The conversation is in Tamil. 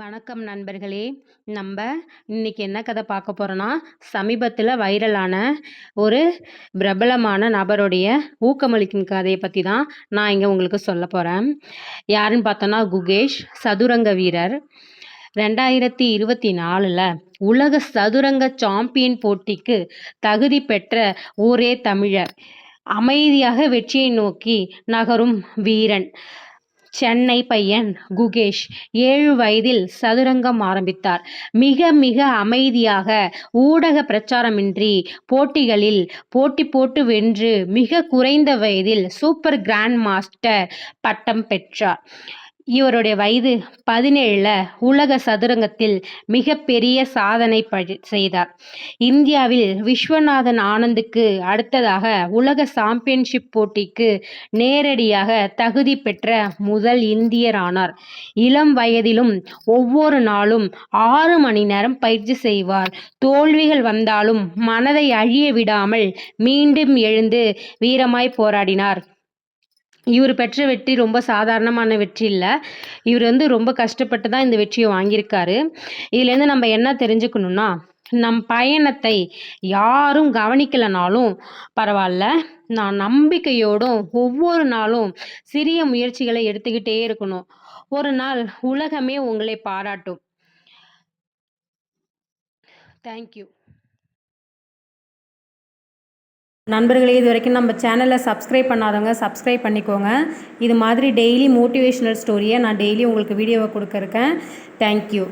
வணக்கம் நண்பர்களே. நம்ம இன்னைக்கு என்ன கதை பார்க்க போகிறோன்னா சமீபத்தில் வைரலான ஒரு பிரபலமான நபருடைய ஊக்கமளிக்கும் கதையை பற்றி தான் நான் இங்கே உங்களுக்கு சொல்ல போகிறேன் யாருன்னு பார்த்தோன்னா குகேஷ் சதுரங்க வீரர். ரெண்டாயிரத்தி இருபத்தி நாலில் உலக சதுரங்க சாம்பியன் போட்டிக்கு தகுதி பெற்ற ஒரே தமிழர். அமைதியாக வெற்றியை நோக்கி நகரும் வீரன். சென்னை பையன் குகேஷ் ஏழு வயதில் சதுரங்கம் ஆரம்பித்தார். மிக மிக அமைதியாக ஊடக பிரச்சாரமின்றி போட்டிகளில் போட்டி போட்டு வென்று மிக குறைந்த வயதில் சூப்பர் கிராண்ட் மாஸ்டர் பட்டம் பெற்றார். இவருடைய வயது பதினேழுல உலக சதுரங்கத்தில் மிகப்பெரிய சாதனை செய்தார். இந்தியாவில் விஸ்வநாதன் ஆனந்துக்கு அடுத்ததாக உலக சாம்பியன்ஷிப் போட்டிக்கு நேரடியாக தகுதி பெற்ற முதல் இந்தியர் ஆனார். இளம் வயதிலும் ஒவ்வொரு நாளும் ஆறு மணி நேரம் பயிற்சி செய்வார். தோல்விகள் வந்தாலும் மனதை அழிய விடாமல் மீண்டும் எழுந்து வீரமாய் போராடினார். இவர் பெற்ற வெற்றி ரொம்ப சாதாரணமான வெற்றி இல்லை. இவர் வந்து ரொம்ப கஷ்டப்பட்டு தான் இந்த வெற்றியை வாங்கியிருக்காரு. இதுலேருந்து நம்ம என்ன தெரிஞ்சுக்கணுன்னா நம் பயணத்தை யாரும் கவனிக்கலைனாலும் பரவாயில்ல நான் நம்பிக்கையோடும் ஒவ்வொரு நாளும் சிறிய முயற்சிகளை எடுத்துக்கிட்டே இருக்கணும். ஒரு நாள் உலகமே உங்களை பாராட்டும். தேங்க்யூ நண்பர்களே இது வரைக்கும் நம்ம சேனலை சப்ஸ்கிரைப் பண்ணாதவங்க சப்ஸ்கிரைப் பண்ணிக்கோங்க. இது மாதிரி டெய்லி மோட்டிவேஷ்னல் ஸ்டோரியை நான் டெய்லி உங்களுக்கு வீடியோவை கொடுக்குறேன் தேங்க்யூ